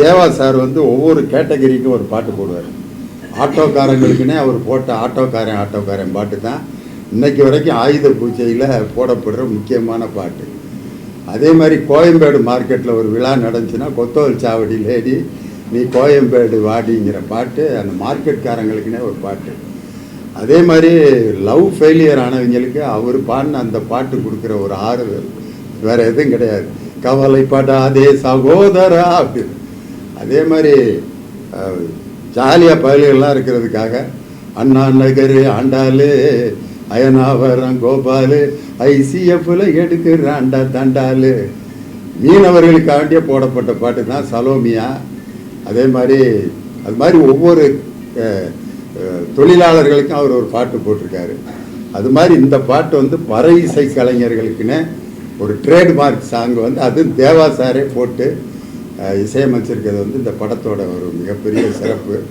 தேவா sir வந்து ஒவ்வொரு கேட்டகரிக்கும் ஒரு பாட்டு போடுவார். ஆட்டோக்காரங்களுக்குன்னே அவர் போட்ட ஆட்டோக்காரன் ஆட்டோக்காரன் பாட்டு தான். இன்றைக்கு வரைக்கும் ஆயுத பூஜையில் போடப்படுற முக்கியமான பாட்டு. அதே மாதிரி கோயம்பேடு மார்க்கெட்டில் ஒரு விழா நடந்துச்சுன்னா கொத்தோல் சாவடி லேடி நீ கோயம்பேடு வாடிங்கிற பாட்டு அந்த மார்க்கெட்காரங்களுக்குன்னே ஒரு பாட்டு. அதே மாதிரி லவ் ஃபெயிலியர் ஆனவங்களுக்கு அவர் பாடின அந்த பாட்டு கொடுக்குற ஒரு ஆறுதல். வேறு எதுவும் கிடையாது. கவலைப்படாதே சகோதரா அப்படின்னு. அதே மாதிரி ஜாலியாக பயில்கள்லாம் இருக்கிறதுக்காக அண்ணா நகர் ஆண்டாலு அயனாவரம் கோபாலு ஐசிஎஃப்ல எடுக்கிறாண்டா தண்டாலு மீனவர்களுக்காண்டியே போடப்பட்ட பாட்டு தான் சலோமியா. அதே மாதிரி அது மாதிரி ஒவ்வொரு தொழிலாளர்களுக்கும் அவர் ஒரு பாட்டு போட்டிருக்காரு. அது மாதிரி இந்த பாட்டு வந்து பறை இசை கலைஞர்களுக்குன்னு ஒரு ட்ரேட்மார்க் சாங் வந்து அது தேவா சாரே போட்டு இசையமைச்சிருக்கிறது வந்து இந்த படத்தோட ஒரு மிகப்பெரிய சிறப்பு.